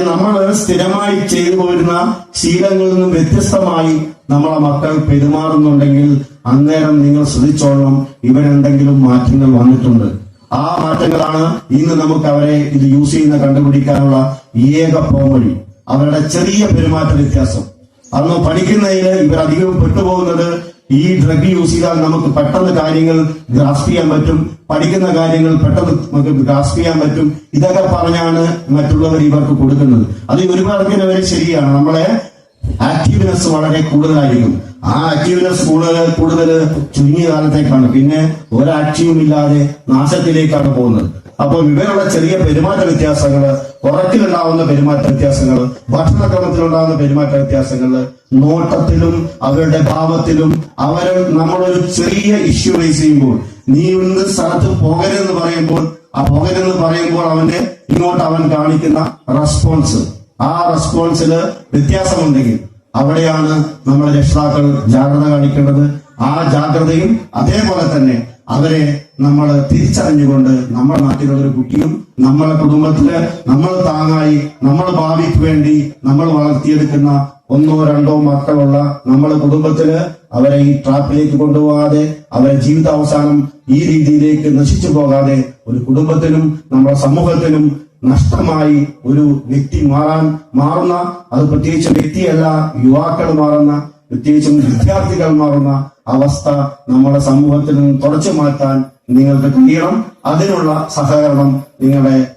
അതായത് നമ്മൾ സ്ഥിരമായി ചെയ്തു പോരുന്ന ശീലങ്ങളിൽ നിന്നും വ്യത്യസ്തമായി നമ്മളെ മക്കൾ പെരുമാറുന്നുണ്ടെങ്കിൽ അന്നേരം നിങ്ങൾ ശ്രദ്ധിച്ചോളണം. ഇവരെന്തെങ്കിലും മാറ്റങ്ങൾ വന്നിട്ടുണ്ട്. ആ മാറ്റങ്ങളാണ് ഇന്ന് നമുക്ക് അവരെ ഇത് യൂസ് ചെയ്യുന്ന കണ്ടുപിടിക്കാനുള്ള ഏക പോംവഴി അവരുടെ ചെറിയ പെരുമാറ്റ വ്യത്യാസം. അന്ന് പഠിക്കുന്നതിൽ ഇവർ അധികവും പെട്ടുപോകുന്നത് ഈ ഡ്രഗ് യൂസ് ചെയ്താൽ നമുക്ക് പെട്ടെന്ന് കാര്യങ്ങൾ ഗ്രാസ്പ് ചെയ്യാൻ പറ്റും. പഠിക്കുന്ന കാര്യങ്ങൾ പെട്ടെന്ന് നമുക്ക് ഗ്രാസ്പ് ചെയ്യാൻ പറ്റും. ഇതൊക്കെ പറഞ്ഞാണ് മറ്റുള്ളവർ ഇവർക്ക് കൊടുക്കുന്നത്. അത് ഒരു പേര് വരെ ശരിയാണ്. നമ്മളെ ആക്റ്റീവ്നെസ് വളരെ കൂടുതലായിരിക്കും. ആ ആക്റ്റീവ്നെസ് കൂടുതൽ കൂടുതൽ ചുരുങ്ങിയ കാലത്തേക്കാണ്. പിന്നെ ഒരാക്ടീവും ഇല്ലാതെ നാശത്തിലേക്കാണ് പോകുന്നത്. അപ്പോൾ ഇവരുള്ള ചെറിയ പെരുമാറ്റ വ്യത്യാസങ്ങൾ ഉറക്കിലുണ്ടാവുന്ന പെരുമാറ്റ വ്യത്യാസങ്ങൾ ഭക്ഷണക്രമത്തിലുണ്ടാവുന്ന പെരുമാറ്റ വ്യത്യാസങ്ങൾ നോട്ടത്തിലും അവരുടെ ഭാവത്തിലും അവർ നമ്മളൊരു ചെറിയ ഇഷ്യൂ റേസ് ചെയ്യുമ്പോൾ നീ ഇന്ന് സ്ഥലത്ത് പോകരുതെന്ന് പറയുമ്പോൾ ആ പോകരുതെന്ന് പറയുമ്പോൾ അവന്റെ ഇങ്ങോട്ട് അവൻ കാണിക്കുന്ന റെസ്പോൺസ് ആ റെസ്പോൺസിന് വ്യത്യാസമുണ്ടെങ്കിൽ അവിടെയാണ് നമ്മൾ രക്ഷിതാക്കൾ ജാഗ്രത കാണിക്കേണ്ടത്. ആ ജാഗ്രതയും അതേപോലെ തന്നെ അവരെ നമ്മൾ തിരിച്ചറിഞ്ഞുകൊണ്ട് നമ്മുടെ നാട്ടിലുള്ള ഒരു കുട്ടിയും നമ്മളെ കുടുംബത്തിൽ നമ്മൾ താങ്ങായി നമ്മൾ ഭാവിക്ക് വേണ്ടി നമ്മൾ വളർത്തിയെടുക്കുന്ന ഒന്നോ രണ്ടോ മക്കളുള്ള നമ്മുടെ കുടുംബത്തിൽ അവരെ ഈ ട്രാപ്പിലേക്ക് കൊണ്ടുപോകാതെ അവരെ ജീവിതാവസാനം ഈ രീതിയിലേക്ക് നശിച്ചു പോകാതെ ഒരു കുടുംബത്തിനും നമ്മുടെ സമൂഹത്തിനും നഷ്ടമായി ഒരു വ്യക്തി മാറാൻ മാറുന്ന അത് പ്രത്യേകിച്ച് വ്യക്തിയല്ല യുവാക്കൾ മാറുന്ന പ്രത്യേകിച്ചും വിദ്യാർത്ഥികൾ മാറുന്ന അവസ്ഥ നമ്മുടെ സമൂഹത്തിൽ നിന്ന് തുടച്ചു മാറ്റാൻ നിങ്ങൾക്ക് കഴിയണം. അതിനുള്ള സഹകരണം നിങ്ങളുടെ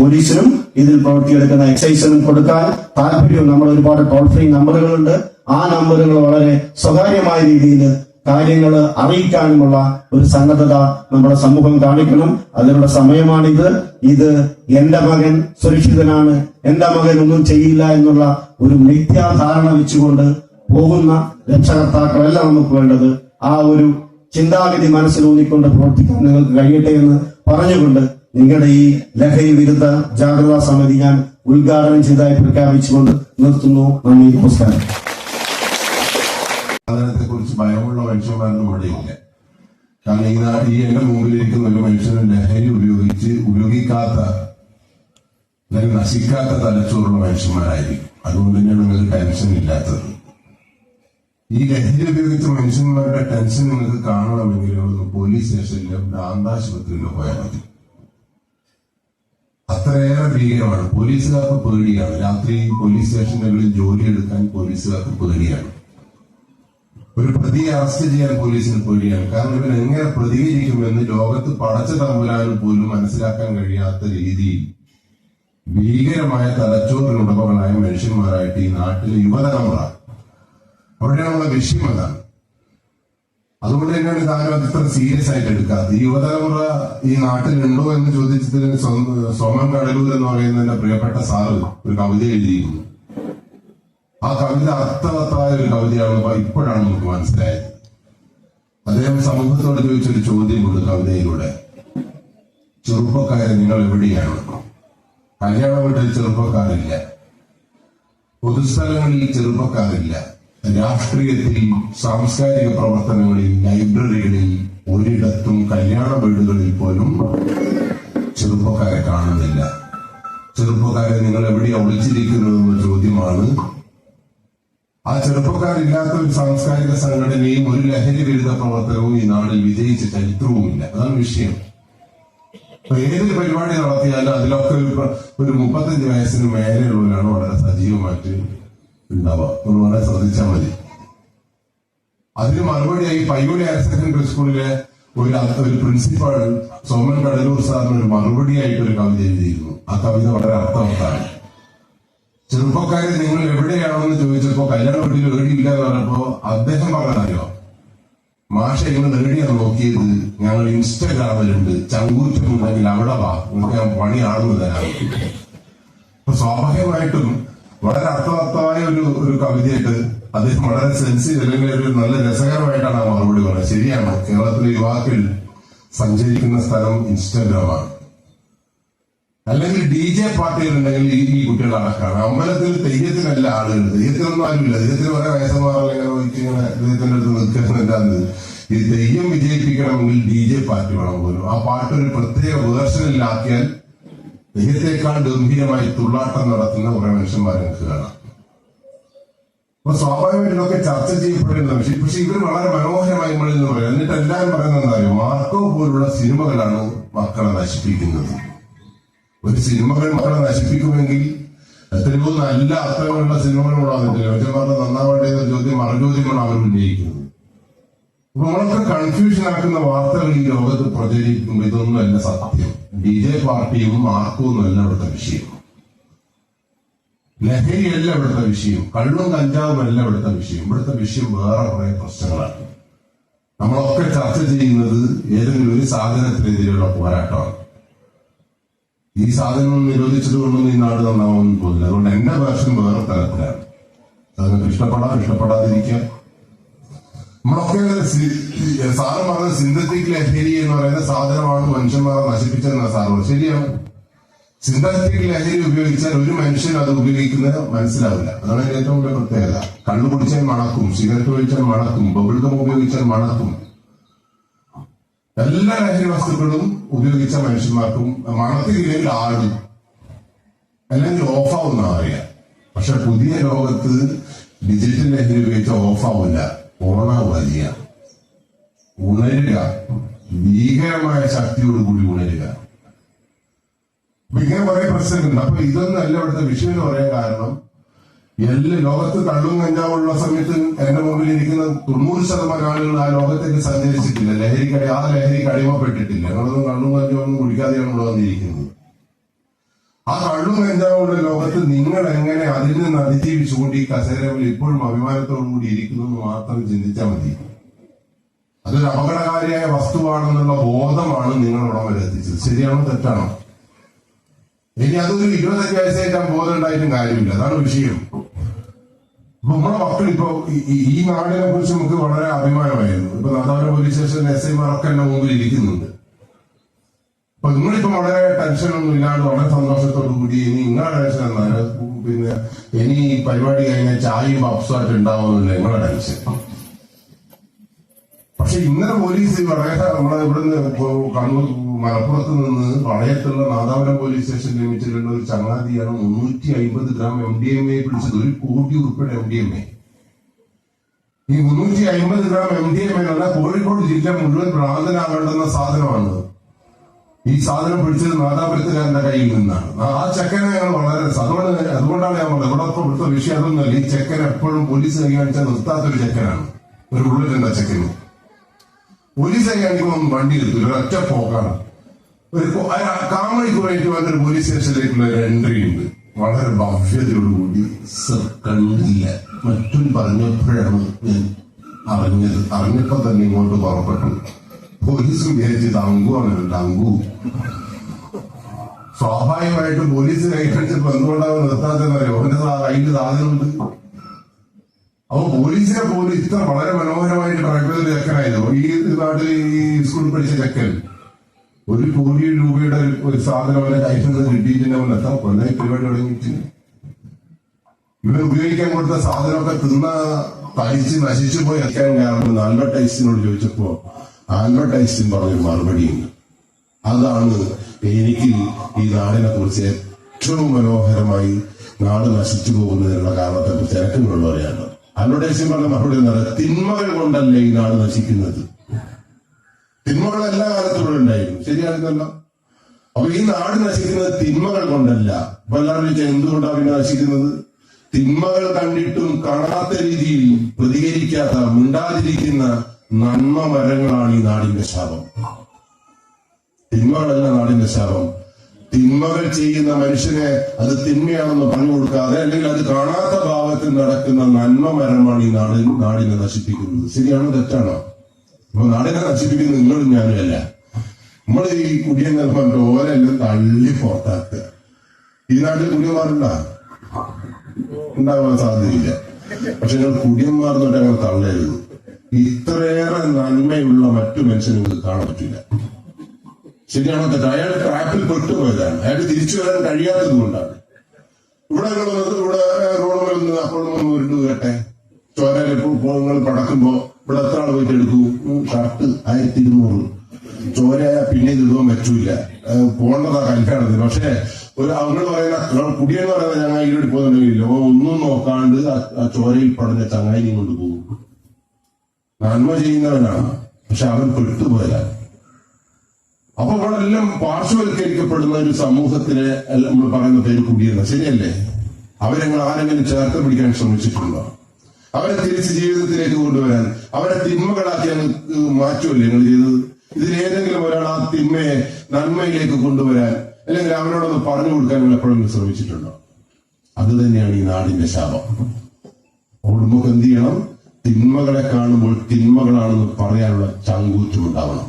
പോലീസിനും ഇതിൽ പ്രവർത്തിയെടുക്കുന്ന എക്സൈസിനും കൊടുക്കാൻ താല്പര്യം നമ്മൾ ഒരുപാട് ടോൾ ഫ്രീ നമ്പറുകളുണ്ട്. ആ നമ്പറുകൾ വളരെ സ്വകാര്യമായ രീതിയിൽ കാര്യങ്ങൾ അറിയിക്കാനുമുള്ള ഒരു സന്നദ്ധത നമ്മുടെ സമൂഹം കാണിക്കണം. അതിനുള്ള സമയമാണിത്. ഇത് എന്റെ മകൻ സുരക്ഷിതനാണ് എന്റെ മകൻ ഒന്നും ചെയ്യില്ല എന്നുള്ള ഒരു മിഥ്യാധാരണ വെച്ചുകൊണ്ട് പോകുന്ന രക്ഷകർത്താക്കളല്ല നമുക്ക് വേണ്ടത് ആ ഒരു ചിന്താഗതി മനസ്സിലൂന്നിക്കൊണ്ട് പ്രവർത്തിക്കാൻ നിങ്ങൾക്ക് കഴിയട്ടെ എന്ന് പറഞ്ഞുകൊണ്ട് നിങ്ങളുടെ ഈ ലഹരി വിരുദ്ധ ജാഗ്രതാ സമിതി ഞാൻ ഉദ്ഘാടനം ചെയ്തതായി പ്രഖ്യാപിച്ചുകൊണ്ട് നിർത്തുന്നു. നന്ദി നമസ്കാരം. കുറിച്ച് ഭയമുള്ള മനുഷ്യന്മാരൊന്നും ഇവിടെ ഇല്ല കാരണം ഈ ഈ എന്റെ മുമ്പിലിരിക്കുന്ന ഒരു മനുഷ്യന് ലഹരി ഉപയോഗിച്ച് ഉപയോഗിക്കാത്ത അല്ലെങ്കിൽ നശിക്കാത്ത തലച്ചോറുള്ള മനുഷ്യന്മാരായിരിക്കും. അതുകൊണ്ട് തന്നെയാണ് നിങ്ങൾക്ക് ടെൻഷൻ ഇല്ലാത്തത്. ഈ ലഹരി ഉപയോഗിച്ച മനുഷ്യന്മാരുടെ ടെൻഷൻ നിങ്ങൾക്ക് കാണണമെങ്കിൽ ഒന്ന് പോലീസ് സ്റ്റേഷനിലോ ഭ്രാന്താശുപത്രിയിലോ പോയാൽ മതി. അത്രയേറെ ഭീകരമാണ്. പോലീസുകാർക്ക് പേടിയാണ്. രാത്രി പോലീസ് സ്റ്റേഷനുകളിൽ ജോലി എടുക്കാൻ പോലീസുകാർക്ക് പേടിയാണ്. ഒരു പ്രതിയെ അറസ്റ്റ് ചെയ്യാൻ പോലീസിന് പേടിയാണ്. കാരണം ഇവൻ എങ്ങനെ പ്രതികരിക്കുമെന്ന് ലോകത്ത് പടച്ച തമ്പുരാനും പോലും മനസ്സിലാക്കാൻ കഴിയാത്ത രീതിയിൽ ഭീകരമായ തലച്ചോറിനുടമകളായ മനുഷ്യന്മാരായിട്ട് ഈ നാട്ടിലെ യുവതലമുറ. അവിടെയുള്ള വിഷയം അതാണ്. അതുകൊണ്ട് തന്നെയാണ് താങ്കൾ ഇത്ര സീരിയസ് ആയിട്ട് എടുക്കാത്തത്. യുവതലമുറ ഈ നാട്ടിലുണ്ടോ എന്ന് ചോദിച്ചതിന് സോമൻ കടലൂർ എന്ന് പറയുന്ന എന്റെ പ്രിയപ്പെട്ട സാറ് ഒരു കവിത എഴുതിയിരുന്നു. ആ കവിത അർത്ഥവത്തായ ഒരു കവിതയാണ് ഇപ്പോഴാണ് നമുക്ക് മനസ്സിലായത്. അദ്ദേഹം സമൂഹത്തോട് ചോദിച്ചൊരു ചോദ്യമുണ്ട് കവിതയിലൂടെ. ചെറുപ്പക്കാരൻ നിങ്ങൾ എവിടെയാണ്? കല്യാണ വീട്ടിൽ ചെറുപ്പക്കാരില്ല. പൊതുസ്ഥലങ്ങളിൽ ചെറുപ്പക്കാരില്ല. രാഷ്ട്രീയത്തിൽ സാംസ്കാരിക പ്രവർത്തനങ്ങളിൽ ലൈബ്രറികളിൽ ഒരിടത്തും കല്യാണ വീടുകളിൽ പോലും ചെറുപ്പക്കാരെ കാണുന്നില്ല. ചെറുപ്പക്കാരെ നിങ്ങൾ എവിടെയാണ് ഒളിച്ചിരിക്കുന്നതെന്ന ചോദ്യമാണ് ആ ചെറുപ്പക്കാരില്ലാത്ത ഒരു സാംസ്കാരിക സംഘടനയും ഒരു ലഹരി വിരുദ്ധ പ്രവർത്തനവും ഈ നാടിൽ വിജയിച്ച ചരിത്രവുമില്ല. അതാണ് വിഷയം. ഏതൊരു പരിപാടി നടത്തിയാലും അതിലൊക്കെ ഒരു ഒരു മുപ്പത്തഞ്ച് വയസ്സിന് മേലെയുള്ളവരാണ് വളരെ സജീവമായിട്ട് ഉണ്ടാവുക. ഒന്ന് വളരെ ശ്രദ്ധിച്ചാൽ മതി. അതിന് മറുപടിയായി പയ്യോളി ഹയർ സെക്കൻഡറി സ്കൂളിലെ ഒരു ഒരു പ്രിൻസിപ്പാൾ സോമൻ കടലൂർ സാറിന് ഒരു മറുപടിയായിട്ട് ഒരു കവിത എഴുതിയിരുന്നു. ആ കവിത വളരെ അർത്ഥവത്താണ്. ചെറുപ്പക്കാരെ നിങ്ങൾ എവിടെയാണെന്ന് ചോദിച്ചപ്പോ കല്യാണ വീട്ടിൽ ഏടിയില്ല എന്ന് പറഞ്ഞപ്പോ അദ്ദേഹം പറഞ്ഞതറിയോ? മാഷ നിങ്ങൾ നേടിയാണ് നോക്കിയത് ഞങ്ങൾ ഇൻസ്റ്റഗ്രാമിലുണ്ട് ചങ്കൂറ്റമുണ്ടെങ്കിൽ അവിടെ വാ. നിങ്ങൾക്ക് ഞാൻ പണി ആണെന്ന് തരാം. അപ്പൊ സ്വാഭാവികമായിട്ടും വളരെ അർത്ഥവത്തായ ഒരു ഒരു കവിതയായിട്ട് അദ്ദേഹം വളരെ സെൻസീവ് അല്ലെങ്കിൽ ഒരു നല്ല രസകരമായിട്ടാണ് ആ മറുപടി പറഞ്ഞത്. ശരിയാണ്. കേരളത്തിലെ യുവാക്കൾ സഞ്ചരിക്കുന്ന സ്ഥലം ഇൻസ്റ്റഗ്രാമാണ്. അല്ലെങ്കിൽ ഡി ജെ പാർട്ടികൾ ഉണ്ടെങ്കിൽ ഈ ഈ കുട്ടികൾ അടക്കാണ് അമ്പലത്തിൽ തെയ്യത്തിനല്ല ആളുകൾ. തെയ്യത്തിനൊന്നും ആരുമില്ല. തെയ്യത്തിന് കുറെ വയസ്സന്മാരെല്ലാം ഇങ്ങനെ ഈ തെയ്യം വിജയിപ്പിക്കണമെങ്കിൽ ഡി ജെ പാർട്ടി വേണം പോലും. ആ പാട്ട് ഒരു പ്രത്യേക വേർഷനിലാക്കിയാൽ തെയ്യത്തെക്കാൾ ഗംഭീരമായി തുള്ളാട്ടം നടത്തുന്ന കുറെ മനുഷ്യന്മാരെ നമുക്ക് കാണാം. അപ്പൊ സ്വാഭാവികമായിട്ടും ഇതൊക്കെ ചർച്ച ചെയ്യപ്പെടേണ്ട വിഷയം പക്ഷെ ഇവർ വളരെ മനോഹരമായി നമ്മളിൽ നിന്ന് പറയാം എന്നിട്ട് എല്ലാവരും പറയുന്നത് എന്താ മാർക്കോ പോലുള്ള സിനിമകളാണ് മക്കളെ നശിപ്പിക്കുന്നത്. ഒരു സിനിമകൾ മക്കളെ നശിപ്പിക്കുമെങ്കിൽ എത്രയോ നല്ല അർത്ഥങ്ങളുള്ള വന്നിട്ടില്ല? നന്നാവട്ടെ എന്ന ചോദ്യം മറുചോദ്യമാണ് അവർ ഉന്നയിക്കുന്നത്. നമ്മളൊക്കെ കൺഫ്യൂഷൻ ആക്കുന്ന വാർത്തകൾ ഈ ലോകത്ത് പ്രചരിക്കുമ്പോൾ ഇതൊന്നുമല്ല സത്യം. ബി ജെ പാർട്ടിയും മാർക്കും ഒന്നുമല്ല ഇവിടുത്തെ വിഷയം. ലഹരിയല്ല ഇവിടുത്തെ വിഷയം. കള്ളും കഞ്ചാവും അല്ല ഇവിടുത്തെ വിഷയം. ഇവിടുത്തെ വിഷയം വേറെ കുറെ പ്രശ്നങ്ങളാണ്. നമ്മളൊക്കെ ചർച്ച ചെയ്യുന്നത് ഏതെങ്കിലും ഒരു സാധനത്തിനെതിരെയുള്ള പോരാട്ടമാണ്. ഈ സാധനം നിരോധിച്ചത് കൊണ്ടൊന്നും ഈ നാട് നന്നാവുമെന്ന് പോകില്ല. അതുകൊണ്ട് എന്റെ വേർഷൻ വേറെ തരത്തിലാണ്. അതൊക്കെ ഇഷ്ടപ്പെടാം ഇഷ്ടപ്പെടാതിരിക്കാം നമ്മളൊക്കെ സാറ് പറഞ്ഞ സിന്തറ്റിക് ലഹരി എന്ന് പറയുന്ന സാധനമാണ് മനുഷ്യന്മാരെ നശിപ്പിച്ചതെന്ന സാറ്. ശരിയാണ്. സിന്തറ്റിക് ലഹരി ഉപയോഗിച്ചാൽ ഒരു മനുഷ്യൻ അത് ഉപയോഗിക്കുന്നത് മനസ്സിലാവില്ല. അതാണ് ഏറ്റവും വലിയ പ്രത്യേകത. കണ്ണു കുടിച്ചാൽ മണക്കും സിഗരറ്റ് ഒഴിച്ചാൽ മണക്കും ബബിൾഗം ഉപയോഗിച്ചാൽ മണക്കും. എല്ലാ ലഹരി വസ്തുക്കളും ഉപയോഗിച്ച മനുഷ്യന്മാർക്കും മണത്തില്ലെങ്കിൽ ആടും അല്ലെങ്കിൽ ഓഫാവുന്ന അറിയാം പക്ഷെ പുതിയ ലോകത്ത് ഡിജിറ്റൽ ലഹരി ഉപയോഗിച്ച ഓഫാവില്ല. ഓണാവുക ചെയ്യാം ഉണരുക. ഭീകരമായ ശക്തിയോടുകൂടി ഉണരുക. ഇങ്ങനെ കുറെ പ്രശ്നങ്ങളുണ്ട്. അപ്പൊ ഇതൊന്നും അല്ല ഇവിടുത്തെ വിഷയം എന്ന് പറയാൻ കാരണം എല്ലാ ലോകത്ത് കള്ളും കഞ്ചാവുള്ള സമയത്ത് എന്റെ മുമ്പിൽ ഇരിക്കുന്ന തൊണ്ണൂറ് ശതമാനം ആളുകൾ ആ ലോകത്തേക്ക് സഞ്ചരിച്ചിട്ടില്ല. ലഹരിക്കടി ആ ലഹരിക്ക് അടിമപ്പെട്ടിട്ടില്ല. ഞങ്ങളൊന്നും കള്ളും കഞ്ചാവൊന്നും കുടിക്കാതെയാണ് ഇവിടെ വന്നിരിക്കുന്നത്. ആ കള്ളും കഞ്ചാവുള്ള ലോകത്ത് നിങ്ങൾ എങ്ങനെ അതിൽ നിന്ന് അതിജീവിച്ചുകൊണ്ട് ഈ കസേരയിൽ ഇപ്പോഴും അഭിമാനത്തോടു കൂടി ഇരിക്കുന്നു എന്ന് മാത്രം ചിന്തിച്ചാൽ മതി. അതൊരു അപകടകാരിയായ വസ്തുവാണെന്നുള്ള ബോധമാണ് നിങ്ങൾ ഇവിടെ ശരിയാണോ തെറ്റാണോ? ഇനി അതൊരു ഇരുപത്തഞ്ച് വയസ്സായിട്ട് ബോധം ഉണ്ടായിട്ടും കാര്യമില്ല. അതാണ് വിഷയം. നമ്മുടെ മക്കൾ ഇപ്പൊ ഈ- നാടിനെ കുറിച്ച് നമുക്ക് വളരെ അഭിമാനമായിരുന്നു. ഇപ്പൊ നാദാപുരം പോലീസ് സ്റ്റേഷൻ എസ് ഐമാരൊക്കെ എന്റെ മുമ്പിൽ ഇരിക്കുന്നുണ്ട്. അപ്പൊ നിങ്ങളിപ്പോ വളരെ ടെൻഷനൊന്നും ഇല്ലാണ്ട് വളരെ സന്തോഷത്തോടു കൂടി ഇനി നിങ്ങളുടെ ടെൻഷൻ എന്നാൽ പിന്നെ ഇനി ഈ പരിപാടി കഴിഞ്ഞാൽ ചായയും പപ്സുമായിട്ട് ഉണ്ടാവുന്നില്ല നിങ്ങളുടെ ടെൻഷൻ പക്ഷെ ഇന്നലെ പോലീസ് വളരെ നമ്മളെ ഇവിടുന്ന് കണ്ണൂർ മലപ്പുറത്ത് നിന്ന് വളയത്തുള്ള നാദാപുരം പോലീസ് സ്റ്റേഷൻ ലിമിറ്റിലുള്ള ഒരു ചങ്ങാതിയാണ് മുന്നൂറ്റി അമ്പത് gram M D M A പിടിച്ചത്. ഒരു കോടി ഉൾപ്പെടെ എം ഡി എം എ ഈ മുന്നൂറ്റി അമ്പത് gram M D M A എന്നല്ല കോഴിക്കോട് ജില്ല മുഴുവൻ പ്രാന്തനാകേണ്ടുന്ന സാധനമാണ്. ഈ സാധനം പിടിച്ചത് നാദാപുരത്തുകാരന്റെ കയ്യിൽ നിന്നാണ്. ആ ചെക്കനെ ഞങ്ങൾ വളരെ അതുകൊണ്ട് അതുകൊണ്ടാണ് ഞാൻ പറഞ്ഞത്. ഇവിടെ ഇവിടുത്തെ വിഷയം അതൊന്നുമല്ല. ഈ ചെക്കൻ എപ്പോഴും പോലീസ് കൈകാണിച്ചാൽ നിർത്താത്തൊരു ചെക്കനാണ്. ഒരു ബുള്ളറ്റ് എന്ന ചെക്കന്. പോലീസ് കൈകാണിക്കുമ്പോൾ വണ്ടി എടുത്തു ഒരു ഒറ്റ പോക്കാണ്. ഒരു കാമണിക്ക് വേണ്ടി വന്നൊരു പോലീസ് സ്റ്റേഷനിലേക്കുള്ള ഒരു എൻട്രി ഉണ്ട്. വളരെ ഭവ്യതയോടുകൂടി സർ കണ്ടില്ല. മറ്റും പറഞ്ഞപ്പോഴാണ് ഞാൻ അറിഞ്ഞത്. അറിഞ്ഞപ്പോ തന്നെ ഇങ്ങോട്ട് പുറപ്പെട്ടു. പോലീസ് വിചാരിച്ച് വിചാരിച്ചത് അങ്കുവാണ് അങ്കു. സ്വാഭാവികമായിട്ടും പോലീസ് കൈകാണിച്ചപ്പോ എന്തുകൊണ്ടാണ് നിർത്താത്തെന്നറിയോ അവന്റെ കയ്യിൽ സാധനമുണ്ട് അപ്പൊ പോലീസിനെ പോലും ഇത്ര വളരെ മനോഹരമായിട്ട് ചെയ്ത ചെക്കനായിരുന്നു ഈ നാട്ടിൽ ഈ സ്കൂളിൽ പഠിച്ച ചെക്കൻ. ഒരു കോടി രൂപയുടെ ഒരു സാധനം അവരെ കയ്യിൽ നിന്ന് കിട്ടിയിട്ടുണ്ട് അവൻ എത്താൻ കൊല്ലായി പരിപാടി തുടങ്ങിയിട്ട് ഇവർ ഉപയോഗിക്കാൻ കൊടുത്ത സാധനമൊക്കെ തിന്ന തടിച്ച് നശിച്ചു പോയി എത്താൻ കാരണം ആൽബർട്ടൈസിനോട് ചോദിച്ചപ്പോ ആൽബർട്ടൈസിൻ പറഞ്ഞൊരു മറുപടിയുണ്ട് അതാണ് എനിക്ക് ഈ നാടിനെ കുറിച്ച് ഏറ്റവും മനോഹരമായി നാട് നശിച്ചു പോകുന്നതിനുള്ള കാരണത്തെ കുറിച്ച് എനിക്ക് നിങ്ങളോട് പറയാനുള്ളത്. അഡ്വർടൈസിംഗ് പറഞ്ഞ മറുപടി എന്താണ് തിന്മകൾ കൊണ്ടല്ലേ ഈ നാട് നശിക്കുന്നത്? തിന്മകൾ എല്ലാ കാലത്തും ഇവിടെ ഉണ്ടായിരുന്നു ശരിയായിരുന്നല്ലോ അപ്പൊ ഈ നാട് നശിക്കുന്നത് തിന്മകൾ കൊണ്ടല്ല. അപ്പൊ എല്ലാവരും ചോദിച്ചാൽ എന്തുകൊണ്ടാണ് പിന്നെ നശിക്കുന്നത്? തിന്മകൾ കണ്ടിട്ടും കാണാത്ത രീതിയിൽ പ്രതികരിക്കാത്ത മിണ്ടാതിരിക്കുന്ന നന്മ മരങ്ങളാണ് ഈ നാടിന്റെ ശാപം. തിന്മകളല്ല നാടിന്റെ ശാപം. തിന്മകൾ ചെയ്യുന്ന മനുഷ്യനെ അത് തിന്മയാണെന്ന് പറഞ്ഞു കൊടുക്കാതെ അല്ലെങ്കിൽ അത് കാണാത്ത ഭാവത്തിൽ നടക്കുന്ന നന്മ മരമാണ് ഈ നാട് നാടിനെ നശിപ്പിക്കുന്നത്. ശരിയാണോ തെറ്റാണോ? അപ്പൊ നാടിനെ നശിപ്പിക്കുന്നത് നിങ്ങളും ഞാനും അല്ല. നമ്മൾ ഈ കുടിയൻ പറഞ്ഞ ഓരെല്ലാം തള്ളി പുറത്താക്കുക. ഈ നാട്ടിൽ കുടിയന്മാരുണ്ട ഉണ്ടാവാൻ സാധ്യതയില്ല. പക്ഷെ നിങ്ങൾ കുടിയന്മാർ എന്നിട്ട് അങ്ങനെ തള്ളരുത്. ഇത്രയേറെ നന്മയുള്ള മറ്റു മനുഷ്യനെ നിങ്ങൾക്ക് കാണാൻ പറ്റില്ല. ശരിയാണോ തെറ്റ്? അയാൾ ട്രാപ്പിൽ പെട്ടുപോയതാണ്. അയാൾക്ക് തിരിച്ചു വരാൻ കഴിയാത്തത് കൊണ്ടാണ്. ഇവിടെ ഇവിടെ റോഡ് വരുന്നത് അപ്പോൾ ഉരുണ്ട് കേട്ടെ ചോരയിൽ പടക്കുമ്പോ ഇവിടെ എത്ര ആൾ പോയിട്ട് എടുക്കൂ? ഷർട്ട് ആയിരത്തി ഇരുന്നൂറ് ചോരയായ പിന്നെ ഇതിടുവാൻ പറ്റൂല. പോണ്ടതാ കല്യാണത്തിന് പക്ഷെ ഒരു അവങ്ങൾ പറയുന്ന കുടിയെന്ന് പറയുന്ന ചങ്ങായി ഇവിടെ പോകുന്നുണ്ടെങ്കിൽ ഒന്നും നോക്കാണ്ട് ആ- ചോരയിൽ പടഞ്ഞ ചങ്ങായി കൊണ്ട് പോകും. നന്മ ചെയ്യുന്നവനാണ്. പക്ഷെ അവൻ പെട്ടുപോയാൽ അപ്പൊ നമ്മളെല്ലാം പാർശ്വവൽക്കരിക്കപ്പെടുന്ന ഒരു സമൂഹത്തിലെ നമ്മൾ പറയുന്ന പേര് കുടിയെന്ന ശരിയല്ലേ? അവരെങ്ങൾ ആരെങ്കിലും ചേർത്ത് പിടിക്കാൻ ശ്രമിച്ചിട്ടുണ്ടോ? അവരെ തിരിച്ച് ജീവിതത്തിലേക്ക് കൊണ്ടുവരാൻ. അവരെ തിന്മകളാക്കി അങ്ങ് മാറ്റുമല്ലേ നിങ്ങൾ ചെയ്തത്? ഇതിലേതെങ്കിലും ഒരാൾ ആ തിന്മയെ നന്മയിലേക്ക് കൊണ്ടുവരാൻ അല്ലെങ്കിൽ അവരോടൊന്ന് പറഞ്ഞു കൊടുക്കാൻ നിങ്ങൾ എപ്പോഴെങ്കിലും ശ്രമിച്ചിട്ടുണ്ടോ? അത് തന്നെയാണ് ഈ നാടിന്റെ ശാപം. നമുക്ക് എന്ത് ചെയ്യണം? തിന്മകളെ കാണുമ്പോൾ തിന്മകളാണെന്ന് പറയാനുള്ള ചങ്കൂറ്റം ഉണ്ടാവണം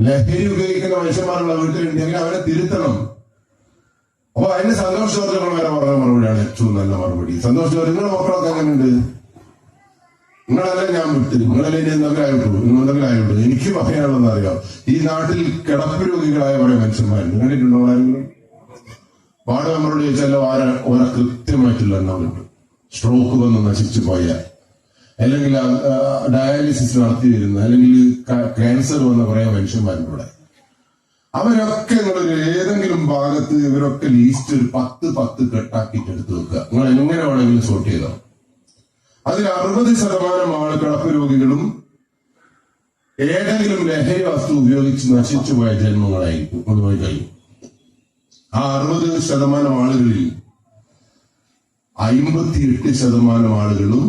ലഹരി ഉപയോഗിക്കുന്ന മനുഷ്യന്മാരുള്ള വീട്ടിലുണ്ടെങ്കിൽ അവരെ തിരുത്തണം. അപ്പൊ അതിന് സന്തോഷ് ജോർജ് വരെ പറഞ്ഞ മറുപടിയാണ് ഏറ്റവും നല്ല മറുപടി. സന്തോഷ് ജോർജ് നിങ്ങളുടെ മക്കളൊക്കെ എങ്ങനെയുണ്ട്? നിങ്ങളല്ലേ ഞാൻ വിട്ട്. നിങ്ങളല്ലേ ഇനി എന്തെങ്കിലും ആയിട്ടുള്ളൂ? നിങ്ങൾ എന്തെങ്കിലും ആയിട്ടുള്ളൂ? എനിക്ക് പറയാനുള്ളതെന്ന് അറിയാം? ഈ നാട്ടിൽ കിടപ്പ് രോഗികളായ കുറെ മനുഷ്യന്മാരുണ്ട്. കണ്ടിട്ടുണ്ടോ ആരെങ്കിലും? വാർഡ് മെമ്പറോട് ചോദിച്ചാൽ ഓരോ ഓരോ കൃത്യമായിട്ടുള്ള എണ്ണമുണ്ട് സ്ട്രോക്ക് വന്ന് നശിച്ചു പോയ. അല്ലെങ്കിൽ ഡയാലിസിസ് നടത്തി വരുന്ന അല്ലെങ്കിൽ ക്യാൻസർ വന്ന കുറെ മനുഷ്യന്മാരുണ്ട് അവരൊക്കെ നിങ്ങളൊരു ഏതെങ്കിലും ഭാഗത്ത് ഇവരൊക്കെ ലീസ്റ്റ് ഒരു പത്ത് പത്ത് കെട്ടാക്കിയിട്ട് എടുത്തു വെക്കുക. നിങ്ങൾ എങ്ങനെ വേണമെങ്കിലും സോർട്ട് ചെയ്തോ. അതിൽ അറുപത് ശതമാനം ആൾ കിടപ്പ് രോഗികളും ഏതെങ്കിലും ലഹരി വസ്തു ഉപയോഗിച്ച് നശിച്ചു പോയ ജന്മങ്ങളായിരിക്കും. അത് പോയി കഴിയും ആ അറുപത് ശതമാനം ആളുകളിൽ അയിമ്പത്തിയെട്ട് ശതമാനം ആളുകളും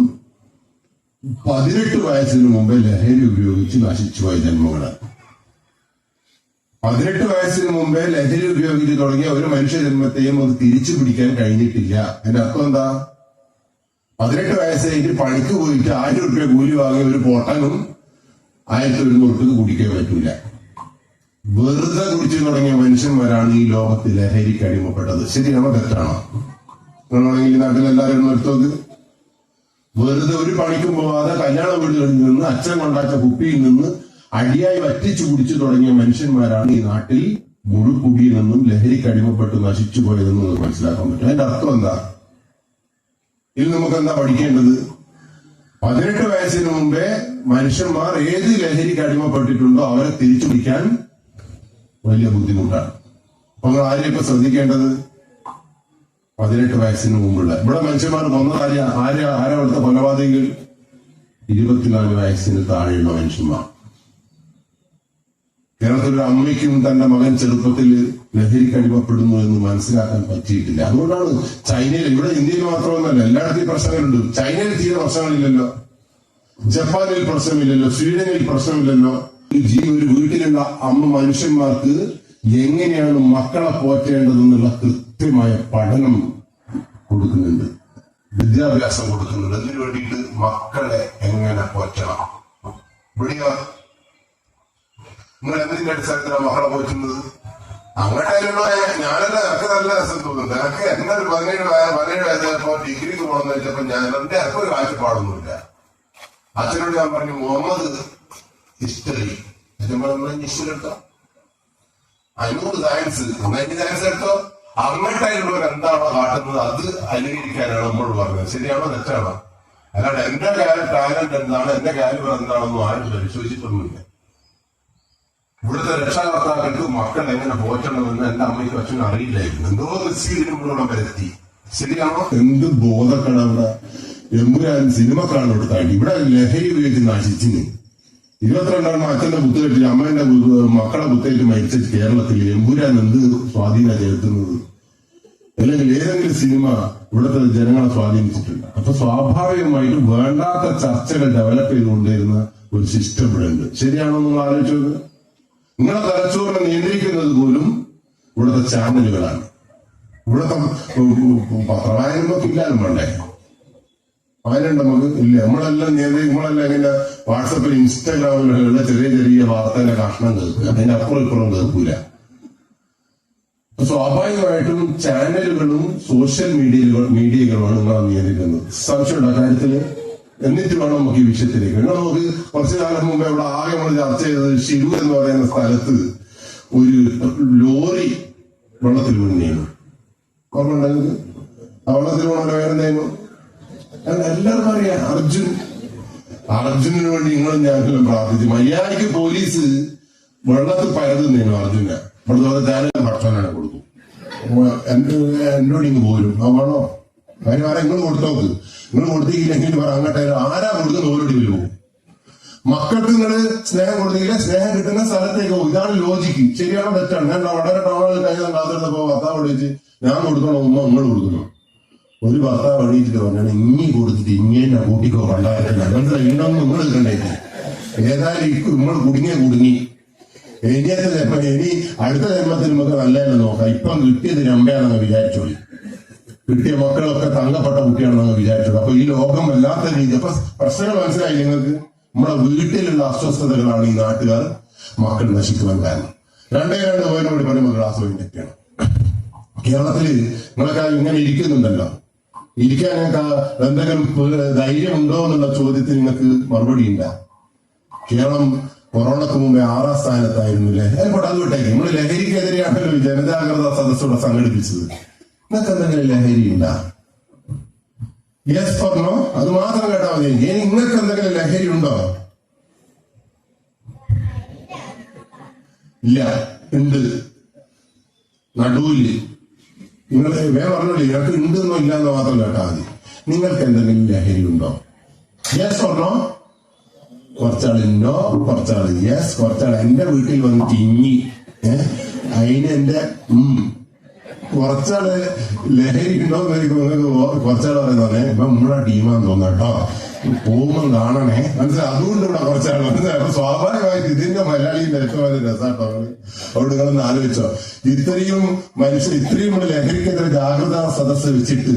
പതിനെട്ട് വയസ്സിന് മുമ്പേ ലഹരി ഉപയോഗിച്ച് നശിച്ചു പോയ ജന്മങ്ങളാണ്. പതിനെട്ട് വയസ്സിന് മുമ്പേ ലഹരി ഉപയോഗിച്ച് തുടങ്ങിയ ഒരു മനുഷ്യ ജന്മത്തെയും അത് തിരിച്ചു പിടിക്കാൻ കഴിഞ്ഞിട്ടില്ല. എന്റെ അർത്ഥം എന്താ? പതിനെട്ട് വയസ്സ് കഴിഞ്ഞ് പണിക്ക് പോയിട്ട് ആയിരം റുപ്യ കൂലി വാങ്ങിയ ഒരു പൊട്ടനും ആയിരത്തി ഒരു റുപ്യക്ക് കുടിക്കാൻ പറ്റൂല. വെറുതെ കുടിച്ചു തുടങ്ങിയ മനുഷ്യന്മാരാണ് ഈ ലോകത്ത് ലഹരിക്ക് അടിമപ്പെട്ടത്. ശരിയാണോ തെറ്റാണോ? നിങ്ങളാണെങ്കിൽ നാട്ടിലെല്ലാവരും ഒന്ന് വെറുതെ ഒരു പണിക്കും പോവാതെ കല്യാണ വീടുകളിൽ നിന്ന് അച്ഛൻ കൊണ്ടാച്ച കുപ്പിയിൽ നിന്ന് അടിയായി വറ്റിച്ചു കുടിച്ചു തുടങ്ങിയ മനുഷ്യന്മാരാണ് ഈ നാട്ടിൽ മുഴുക്കുടിയിൽ നിന്നും ലഹരിക്ക് അടിമപ്പെട്ട് നശിച്ചു പോയതെന്ന് നമുക്ക് മനസ്സിലാക്കാൻ പറ്റും. അതിന്റെ അർത്ഥം എന്താ? ഇനി നമുക്ക് എന്താ പഠിക്കേണ്ടത്? പതിനെട്ട് വയസ്സിന് മുമ്പേ മനുഷ്യന്മാർ ഏത് ലഹരിക്ക് അടിമപ്പെട്ടിട്ടുണ്ടോ അവരെ തിരിച്ചു പിടിക്കാൻ വലിയ ബുദ്ധിമുട്ടാണ്. അപ്പൊ നിങ്ങൾ ആരെയും ഇപ്പൊ ശ്രദ്ധിക്കേണ്ടത്? പതിനെട്ട് വയസ്സിന് മുമ്പുള്ള. ഇവിടെ മനുഷ്യന്മാർ കൊന്ന കാര്യ ആരെ ആരാ കൊലപാതകങ്ങൾ? ഇരുപത്തിനാല് വയസ്സിന് താഴെയുള്ള മനുഷ്യന്മാർ. കേരളത്തിൽ ഒരു അമ്മയ്ക്കും തന്റെ മകൻ ചെറുപ്പത്തിൽ ലഹരിക്ക് അടിമപ്പെടുന്നു എന്ന് മനസ്സിലാക്കാൻ പറ്റിയിട്ടില്ല. അതുകൊണ്ടാണ് ചൈനയിൽ ഇവിടെ ഇന്ത്യയിൽ മാത്രമൊന്നുമല്ല എല്ലായിടത്തും പ്രശ്നങ്ങളുണ്ട്. ചൈനയിൽ തീരെ പ്രശ്നങ്ങളില്ലല്ലോ. ജപ്പാനിൽ പ്രശ്നമില്ലല്ലോ. സ്വീഡനിൽ പ്രശ്നമില്ലല്ലോ. ഒരു വീട്ടിലുള്ള അമ്മ മനുഷ്യന്മാർക്ക് എങ്ങനെയാണ് മക്കളെ പോറ്റേണ്ടതെന്നുള്ള കൃത്യമായ പഠനം കൊടുക്കുന്നുണ്ട്. വിദ്യാഭ്യാസം കൊടുക്കുന്നുണ്ട്. അതിനു വേണ്ടിയിട്ട് മക്കളെ എങ്ങനെ പോറ്റണം? ഇവിടെയോ നിങ്ങൾ എന്തിന്റെ അടിസ്ഥാനത്തിലാണ് മക്കളെ പോറ്റുന്നത്? അങ്ങോട്ടായാലുള്ള ഞാനല്ല എനിക്ക് നല്ല രസം തോന്നുന്നു എനിക്ക് എന്നെ ഒരു പതിനേഴ് പതിനേഴ് വയസ്സായപ്പോ ഡിഗ്രിക്ക് പോകണമെന്ന് വെച്ചപ്പോ ഞാൻ എന്റെ ഒരു കാഴ്ചപ്പാടൊന്നുമില്ല. അച്ഛനോട് ഞാൻ പറഞ്ഞു മുഹമ്മദ് ഹിസ്റ്ററി അച്ഛൻ ഹിസ്റ്ററി അഞ്ഞൂറ് സയൻസ് എന്നാ സയൻസ് എടുത്തോ? അങ്ങോട്ടായിട്ടുള്ളവർ എന്താണോ കാട്ടുന്നത് അത് അനുകരിക്കാനാണ് നമ്മൾ പറഞ്ഞത്. ശരിയാണോ തെറ്റാണോ? അല്ലാണ്ട് എന്റെ ടാലന്റ് എന്താണ് എന്റെ കാലിബർ എന്താണെന്നും ആരും പരിശോധിച്ചിട്ടൊന്നുമില്ല. ഇവിടുത്തെ രക്ഷാകർത്താക്കൾക്ക് മക്കൾ എങ്ങനെ പോറ്റണമെന്ന് എന്റെ അമ്മയ്ക്ക് അച്ഛനും അറിയില്ലായിരുന്നു. എന്തോ നിശ്ചയിലും വരുത്തി. ശരിയാണോ? എന്ത് ബോധക്കാണ് അവിടെ എമ്പുരാൻ സിനിമ കാണാൻ താണ്ടി ഇവിടെ ലഹരി ഉപയോഗിച്ച് നശിച്ചിന്. ഇരുപത്തിരണ്ടാണ് അച്ഛന്റെ കുത്തേറ്റ് അമ്മേന്റെ മക്കളെ കുത്തേറ്റ് മരിച്ച കേരളത്തിൽ എമ്പുരാൻ എന്ത് സ്വാധീനം ചെലുത്തുന്നത്? അല്ലെങ്കിൽ ഏതെങ്കിലും സിനിമ ഇവിടുത്തെ ജനങ്ങളെ സ്വാധീനിച്ചിട്ടുണ്ട്. അപ്പൊ സ്വാഭാവികമായിട്ടും വേണ്ടാത്ത ചർച്ചകൾ ഡെവലപ്പ് ചെയ്തുകൊണ്ടിരുന്ന ഒരു സിസ്റ്റം ഇവിടെ ഉണ്ട്. ശരിയാണോ നിങ്ങൾ ആലോചിച്ചു നോക്ക്? നിങ്ങളെ തലച്ചോറിനെ നിയന്ത്രിക്കുന്നത് പോലും ഇവിടുത്തെ ചാനലുകളാണ്. ഇവിടുത്തെ പത്രവായനൊക്കെ ഇല്ലാലും വേണ്ടേ? വായനയുണ്ട് നമുക്ക് ഇല്ല. നമ്മളെല്ലാം നിയന്ത്രി നമ്മളെല്ലാം ഇങ്ങനെ വാട്സപ്പിൽ ഇൻസ്റ്റാഗ്രാമിലുള്ള ചെറിയ ചെറിയ വാർത്തയുടെ കഷ്ണം കേൾക്കുക അതിന്റെ അപ്പുറം ഇപ്പുറം കേൾക്കൂല. സ്വാഭാവികമായിട്ടും ചാനലുകളും സോഷ്യൽ മീഡിയകളും മീഡിയകളുമാണ് നിങ്ങളെ നിയന്ത്രിക്കുന്നത്. സംശയമുണ്ട് കാര്യത്തിൽ? എന്നിട്ട് വേണം നമുക്ക് ഈ വിഷയത്തിലേക്ക് വേണം നമുക്ക് കുറച്ചു കാലം മുമ്പ് ഇവിടെ ആകെ നമ്മൾ ചർച്ച ചെയ്തത് ഷിരു എന്ന് പറയുന്ന സ്ഥലത്ത് ഒരു ലോറി വെള്ളത്തിൽ ഓർമ്മ ഉണ്ടായത് ആ വെള്ളത്തിൽ വീണ വേറെന്തായിരുന്നു നിയമം എല്ലാവർക്കും അറിയാം അർജുൻ. അർജുനന് വേണ്ടി നിങ്ങളും ഞാനെല്ലാം പ്രാർത്ഥിച്ചു. മര്യാദയ്ക്ക് പോലീസ് വെള്ളത്തിൽ പരതുന്നതിന് അർജുന. വെള്ളത്തോടെ ധ്യാനം ഭക്ഷണം കൊടുക്കും എന്നോട് ഇങ്ങ് പോരും? ആ വേണോ? കാര്യം ആരെങ്കിലും കൊടുത്തോക്ക് നിങ്ങൾ കൊടുത്തില്ലെങ്കിൽ പറ അങ്ങോട്ടേ ആരാ കൊടുക്കുന്ന ഓരോടി വരുമോ മക്കൾക്ക് നിങ്ങൾ സ്നേഹം കൊടുത്തില്ല സ്നേഹം കിട്ടുന്ന സ്ഥലത്തേക്ക് പോകും. ഇതാണ് ലോജിക്ക് ശരിയാണോ തെറ്റാണ്? ഞാൻ വളരെ ടൗണിൽ കഴിഞ്ഞ കാത്തിരുന്നപ്പോ ഭർത്താവ് വിളിച്ച് ഞാൻ കൊടുക്കണോ ഉമ്മ നിങ്ങൾ കൊടുക്കണോ ഒരു ഭർത്താവ് എണീറ്റിട്ട് പറഞ്ഞാണ് ഇങ്ങി കൊടുത്തിട്ട് ഇങ്ങനെ കൂട്ടിക്കോ കണ്ടായിട്ടില്ല അങ്ങനത്തെ ഇന്നൊന്നും നിങ്ങൾ എടുക്കണ്ടേക്ക് ഏതായാലും നമ്മൾ കുടുങ്ങിയ കുടുങ്ങി. ഇനിയത്തെ ജന്മം ഇനി അടുത്ത ജന്മത്തിൽ നമുക്ക് നല്ലതെന്ന് നോക്കാം. ഇപ്പം കിട്ടിയത് രമ്പയാണെന്ന് വിചാരിച്ചോളി. കിട്ടിയ മക്കളൊക്കെ തങ്കപ്പെട്ട കുട്ടിയാണെന്ന് വിചാരിച്ചത്. അപ്പൊ ഈ ലോകം വല്ലാത്ത രീതി. അപ്പൊ പ്രശ്നങ്ങൾ മനസ്സിലായി നിങ്ങൾക്ക്? നമ്മുടെ വീട്ടിലുള്ള അസ്വസ്ഥതകളാണ് ഈ നാട്ടുകാർ മക്കൾ നശിക്കുവാൻ കാരണം. രണ്ടേ രണ്ട് പേരോട് പറയുമ്പോൾ ക്ലാസ് പോയിട്ടൊക്കെയാണ് കേരളത്തിൽ നിങ്ങളൊക്കെ ഇങ്ങനെ ഇരിക്കുന്നുണ്ടല്ലോ. ഇരിക്കാൻ നിങ്ങൾക്ക് എന്തെങ്കിലും പ് ധൈര്യം ഉണ്ടോ എന്നുള്ള ചോദ്യത്തിന് നിങ്ങൾക്ക് മറുപടി ഇല്ല. കേരളം കൊറോണക്ക് മുമ്പേ ആറാം സ്ഥാനത്തായിരുന്നില്ലേ ഏപ്പോട്ടെ അത് വിട്ടേക്ക്. നമ്മൾ ലഹരിക്കെതിരെയാണല്ലോ ജനജാഗ്രത സദസ്സോടെ സംഘടിപ്പിച്ചത്. നിങ്ങൾക്ക് എന്തെങ്കിലും ലഹരി ഉണ്ടോ? യെസ് പറഞ്ഞോ അത് മാത്രം കേട്ടാ മതി. ഇനി നിങ്ങൾക്ക് എന്തെങ്കിലും ലഹരി ഉണ്ടോ? ഇല്ല. ഉണ്ട്. നടുവിൽ. നിങ്ങൾ ഇയാൾക്ക് ഉണ്ട് നിങ്ങൾക്ക് ഉണ്ടെന്നോ ഇല്ലാന്നോ മാത്രം കേട്ടാ മതി. നിങ്ങൾക്ക് എന്തെങ്കിലും ലഹരി ഉണ്ടോ? യെസ് പറഞ്ഞോ കുറച്ചാൾ നോ കുറച്ചാൾ യെസ് കുറച്ചാൾ എന്റെ വീട്ടിൽ വന്ന് തിങ്ങി. ഏഹ് അതിന് എന്റെ കുറച്ചാൾ ലഹരി നിങ്ങൾക്ക് കുറച്ചാൾ പറയുന്നേ ഇപ്പൊ നമ്മളെ ടീമാന്ന് തോന്നട്ടോ പോകുമ്പോൾ പോകുമ്പം കാണണേ. മനസ്സിലായി അതുകൊണ്ട് ഇവിടെ കുറച്ചാൾ മനസ്സിലായി? അപ്പൊ സ്വാഭാവികമായിട്ട് ഇതിന്റെ മലയാളിന്റെ ഏറ്റവും രസാട്ടോ അവിടെ നിങ്ങളൊന്ന് ആലോചിച്ചോ. ഇത്രയും മനുഷ്യർ ഇത്രയും കൂടെ ലഹരിക്കെതിരെ ജാഗ്രതാ സദസ്സ് വെച്ചിട്ട്